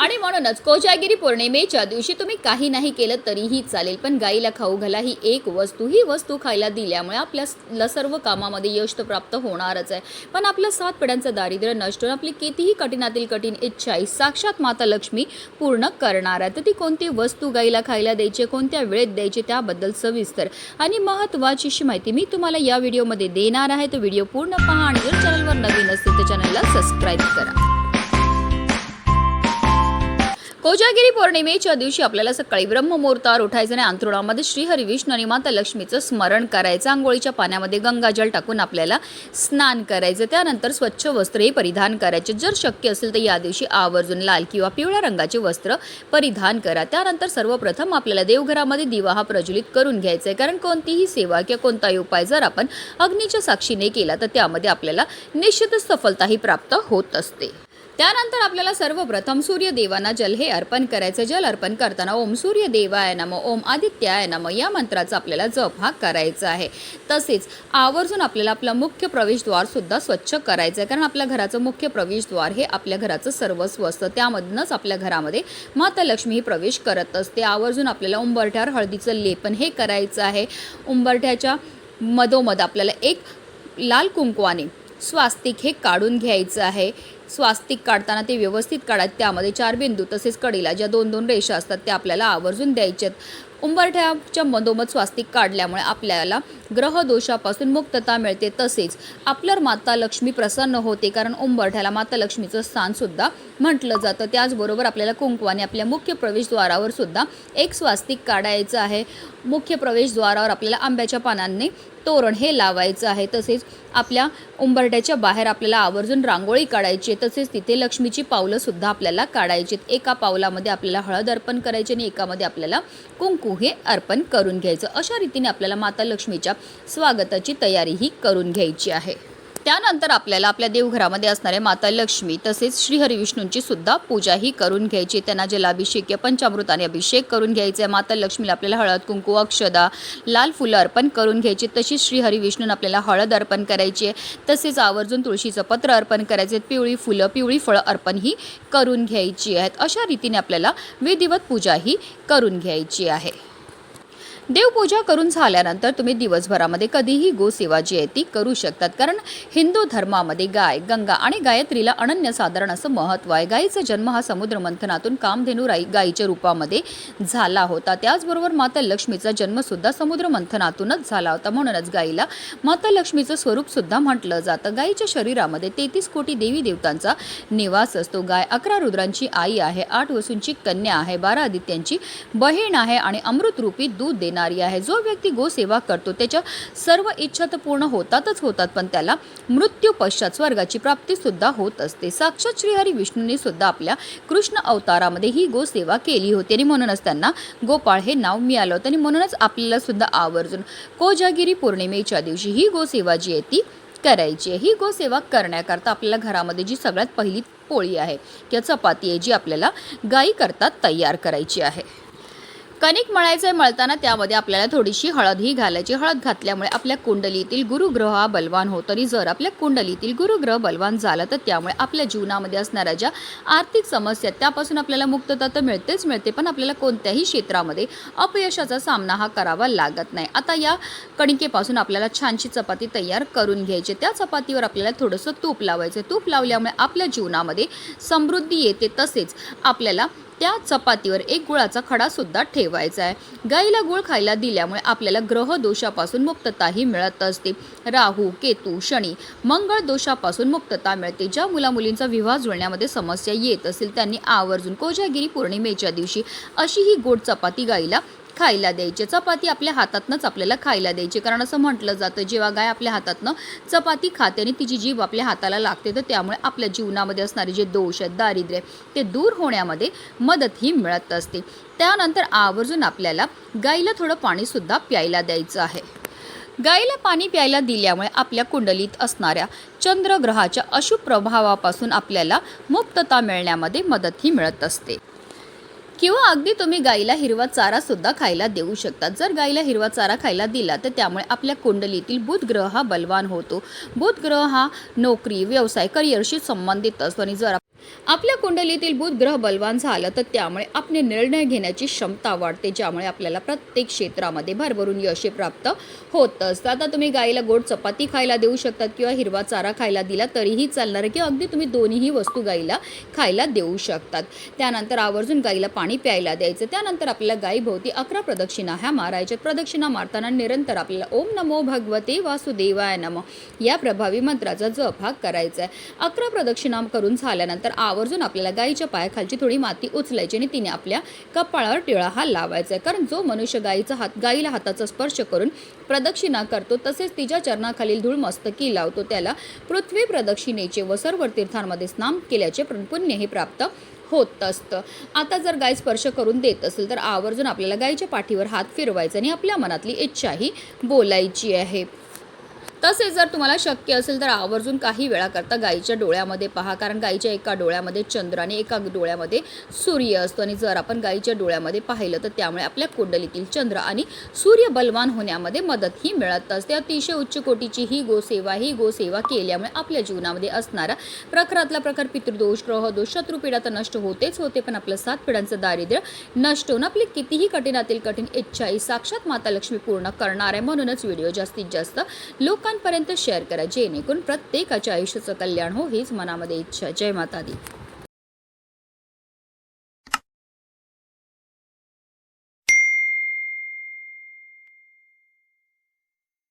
आणि म्हणूनच कोजागिरी पौर्णिमेच्या दिवशी तुम्ही काही नाही केलं तरीही चालेल पण गाईला खाऊ घाला ही एक वस्तू. ही वस्तू खायला दिल्यामुळे आपल्याला सर्व कामामध्ये यश तर प्राप्त होणारच आहे. पण आपलं सात पिढ्यांचं दारिद्र्य नष्ट होऊन आपली कितीही कठीणातील कठीण इच्छा आहे साक्षात माता लक्ष्मी पूर्ण करणार आहे. तर ती कोणती वस्तू गाईला खायला द्यायची कोणत्या वेळेत द्यायची त्याबद्दल सविस्तर आणि महत्त्वाची अशी माहिती मी तुम्हाला या व्हिडिओमध्ये देणार आहे. तर व्हिडिओ पूर्ण पहा आणि जर चॅनलवर नवीन असेल तर चॅनलला सबस्क्राईब करा. कोजागिरी पौर्णिमेच्या दिवशी आपल्याला सकाळी ब्रह्ममुहूर्तावर उठायचं आणि अंथरुणामध्ये श्रीहरी विष्णू आणि माता लक्ष्मीचं स्मरण करायचं. आंघोळीच्या पाण्यामध्ये गंगाजल टाकून आपल्याला स्नान करायचं. त्यानंतर स्वच्छ वस्त्रही परिधान करायचे. जर शक्य असेल तर या दिवशी आवर्जून लाल किंवा पिवळ्या रंगाचे वस्त्र परिधान करा. त्यानंतर सर्वप्रथम आपल्याला देवघरामध्ये दिवा हा प्रज्वलित करून घ्यायचा आहे. कारण कोणतीही सेवा किंवा कोणताही उपाय जर आपण अग्नीच्या साक्षीने केला तर त्यामध्ये आपल्याला निश्चितच सफलताही प्राप्त होत असते. त्यानंतर आपल्याला सर्वप्रथम सूर्यदेवांना जल हे अर्पण करायचं. जल अर्पण करताना ओम सूर्यदेवाय नम ओम आदित्याय नम या मंत्राचा आपल्याला जप हा करायचा आहे. तसेच आवर्जून आपल्याला आपलं मुख्य प्रवेशद्वार सुद्धा स्वच्छ करायचं आहे कारण आपल्या घराचं मुख्य प्रवेशद्वार हे आपल्या घराचं सर्वस्व असतं. त्यामधूनच आपल्या घरामध्ये माता लक्ष्मी ही प्रवेश करत असते. आवर्जून आपल्याला उंबरठ्यावर हळदीचं लेपन हे करायचं आहे. उंबरठ्याच्या मधोमध आपल्याला एक लाल कुंकवाने स्वास्तिक हे काढून घ्यायचं आहे. स्वास्तिक काढताना ते व्यवस्थित काढायत त्यामध्ये चार बिंदू तसेच कडीला ज्या दोन दोन रेषा असतात त्या आपल्याला आवर्जून द्यायच्यात उंबरठ्याच्या मधोमध स्वास्तिक काढल्यामुळे आपल्याला ग्रहदोषापासून मुक्तता मिळते. तसेच आपल्यावर माता लक्ष्मी प्रसन्न होते कारण उंबरठ्याला माता लक्ष्मीचं स्थानसुद्धा म्हटलं जातं. त्याचबरोबर आपल्याला कुंकवाने आपल्या मुख्य प्रवेशद्वारावर सुद्धा एक स्वास्तिक काढायचं आहे. मुख्य प्रवेशद्वारावर आपल्याला आंब्याच्या पानांनी तोरण हे लावायचं आहे. तसेच आपल्या उंबरट्याच्या बाहेर आपल्याला आवर्जून रांगोळी काढायची आहे. तसेच तिथे लक्ष्मीची पावलंसुद्धा आपल्याला काढायची आहेत. एका पावलामध्ये आपल्याला हळद अर्पण करायची आणि एकामध्ये आपल्याला कुंकू हे अर्पण करून घ्यायचं. अशा रीतीने आपल्याला माता लक्ष्मीच्या स्वागताची तयारी ही करून घ्यायची आहे. त्यानंतर आपल्याला आपल्या देवघरामध्ये असणाऱ्या माता लक्ष्मी तसेच श्रीहरिविष्णूंची सुद्धा पूजा ही करून घ्यायची त्यांना जलाभिषेक किंवा पंचामृताने अभिषेक करून घ्यायचा आहे. माता लक्ष्मीला आपल्याला हळद कुंकू अक्षदा लाल फुलं अर्पण करून घ्यायची तशीच श्रीहरिविष्णून आपल्याला हळद अर्पण करायची आहे. तसेच आवर्जून तुळशीचं पत्र अर्पण करायचे आहेत. पिवळी फुलं पिवळी फळं अर्पण ही करून घ्यायची आहेत. अशा रीतीने आपल्याला विधिवत पूजा ही करून घ्यायची आहे. देवपूजा करून झाल्यानंतर तुम्ही दिवसभरामध्ये कधीही गोसेवा जी आहे ती करू शकतात. कारण हिंदू धर्मामध्ये गाय गंगा आणि गायत्रीला अनन्यसाधारण असं महत्त्व आहे. गायीचा जन्म हा समुद्र मंथनातून कामधेनू राई गायीच्या रूपामध्ये झाला होता. त्याचबरोबर माता लक्ष्मीचा जन्मसुद्धा समुद्र मंथनातूनच झाला होता. म्हणूनच गायीला माता लक्ष्मीचं स्वरूपसुद्धा म्हटलं जातं. गायीच्या शरीरामध्ये तेहतीस कोटी देवी देवतांचा निवास असतो. गाय अकरा रुद्रांची आई आहे आठ वसूंची कन्या आहे बारा आदित्यांची बहीण आहे आणि अमृतरूपी दूध देणार आहे. जो व्यक्ती गोसेवा करतो त्याच्या सर्व इच्छा तर पूर्ण होतातच होतात पण त्याला मृत्यू पश्चात स्वर्गाची प्राप्ती सुद्धा होत असते. साक्षात श्रीहरी विष्णूने सुद्धा आपल्या कृष्ण अवतारामध्ये ही गोसेवा केली होती आणि म्हणूनच त्यांना गोपाळ हे नाव मिळालं होतं आणि म्हणूनच आपल्याला सुद्धा आवर्जून कोजागिरी पौर्णिमेच्या दिवशी ही गोसेवा जी आहे ती करायची आहे. ही गोसेवा करण्याकरता आपल्याला घरामध्ये जी सगळ्यात पहिली पोळी आहे किंवा चपाती आहे जी आपल्याला गाई करता तयार करायची आहे. कणिक मळायचं आहे मळताना त्यामध्ये आपल्याला थोडीशी हळद ही घालायची. हळद घातल्यामुळे आपल्या कुंडलीतील गुरुग्रह हा बलवान हो तरी जर आपल्या कुंडलीतील गुरुग्रह बलवान झाला तर त्यामुळे आपल्या जीवनामध्ये असणाऱ्या ज्या आर्थिक समस्या त्यापासून आपल्याला मुक्तता तर मिळतेच मिळते. पण आपल्याला कोणत्याही क्षेत्रामध्ये अपयशाचा सामना हा करावा लागत नाही. आता या कणिकेपासून आपल्याला छानशी चपाती तयार करून घ्यायची. त्या चपातीवर आपल्याला थोडंसं तूप लावायचं तूप लावल्यामुळे आपल्या जीवनामध्ये समृद्धी येते. तसेच आपल्याला त्या चपातीवर एक गुळाचा खडा सुद्धा ठेवायचा आहे. गाईला गुळ खायला दिल्यामुळे आपल्याला ग्रह दोषापासून मुक्तताही मिळत असते. राहू केतू शनी मंगळ दोषापासून मुक्तता मिळते. ज्या मुलामुलींचा विवाह जुळण्यामध्ये समस्या येत असेल त्यांनी आवर्जून कोजागिरी पौर्णिमेच्या दिवशी अशी ही गोड चपाती गाईला खायला द्यायची. चपाती आपल्या हातातनंच आपल्याला खायला द्यायची. कारण असं म्हटलं जातं जेव्हा गाय आपल्या हातातनं चपाती खाते आणि तिची जीभ आपल्या हाताला लागते तर त्यामुळे आपल्या जीवनामध्ये असणारे जे दोष आहेत दारिद्र्य ते दूर होण्यामध्ये मदत ही मिळत असते. त्यानंतर आवर्जून आपल्याला गाईला थोडं पाणीसुद्धा प्यायला द्यायचं आहे. गाईला पाणी प्यायला दिल्यामुळे आपल्या कुंडलीत असणाऱ्या चंद्रग्रहाच्या अशुभ प्रभावापासून आपल्याला मुक्तता मिळण्यामध्ये मदतही मिळत असते. किंवा अगदी तुम्ही गाईला हिरवा चारा सुद्धा खायला देऊ शकतात. जर गाईला हिरवा चारा खायला दिला तर त्यामुळे आपल्या कुंडलीतील बुध ग्रह हा बलवान होतो. बुध ग्रह हा नोकरी व्यवसाय करिअरशी संबंधित असतो आणि जर आपल्या कुंडलीतील बुध ग्रह बलवान झालं तर त्यामुळे आपले निर्णय घेण्याची क्षमता वाढते ज्यामुळे आपल्याला प्रत्येक क्षेत्रामध्ये भरभरून यश प्राप्त होत असतं आता तुम्ही गाईला गोड चपाती खायला देऊ शकतात किंवा हिरवा चारा खायला दिला तरीही चालणार आहे किंवा अगदी तुम्ही दोन्हीही वस्तू गाईला खायला देऊ शकतात. त्यानंतर आवर्जून गाईला पाणी प्यायला द्यायचं. त्यानंतर आपल्याला गाईभोवती अकरा प्रदक्षिणा ह्या मारायच्या. प्रदक्षिणा मारताना निरंतर आपल्याला ओम नमो भगवते वासुदेवाय नम या प्रभावी मंत्राचा जप हा करायचा आहे अकरा प्रदक्षिणा करून झाल्यानंतर आवर्जून आपल्याला गाईच्या पायाखालची थोडी माती उचलायची आणि तिने आपल्या कपाळावर टिळा हा लावायचा आहे. कारण जो मनुष्य गाईचा हात गाईला हाताचा स्पर्श करून प्रदक्षिणा करतो तसेच तिच्या चरणाखालील धूळ मस्तकी लावतो त्याला पृथ्वी प्रदक्षिणेचे व सर्व तीर्थांमध्ये स्नान केल्याचे पुण्य हे प्राप्त होत असतं. आता जर गाय स्पर्श करून देत असेल तर आवर्जून आपल्याला गायीच्या पाठीवर हात फिरवायचा आणि आपल्या मनातली इच्छाही बोलायची आहे. तसेच जर तुम्हाला शक्य असेल तर आवर्जून काही वेळाकरता गाईच्या डोळ्यामध्ये पहा कारण गाईच्या एका डोळ्यामध्ये चंद्र आणि एका डोळ्यामध्ये सूर्य असतो. आणि जर आपण गाईच्या डोळ्यामध्ये पाहिलं तर त्यामुळे आपल्या कुंडलीतील चंद्र आणि सूर्य बलवान होण्यामध्ये मदत ही मिळत असते. अतिशय उच्च कोटीची ही गोसेवा ही गोसेवा केल्यामुळे आपल्या जीवनामध्ये असणारा प्रखरातला प्रकार पितृदोष ग्रहदोष शत्रुपीडा तर नष्ट होतेच होते पण आपलं सात पिढ्यांचं दारिद्र्य नष्ट होऊन आपली कितीही कठीणातील कठीण इच्छा ही साक्षात माता लक्ष्मी पूर्ण करणार आहे. म्हणूनच व्हिडिओ जास्तीत जास्त लोकांपर्यंत शेअर करा जेणेकरून प्रत्येकाच्या आयुष्याचं कल्याण हो हीच मनामध्ये इच्छा जय माता दी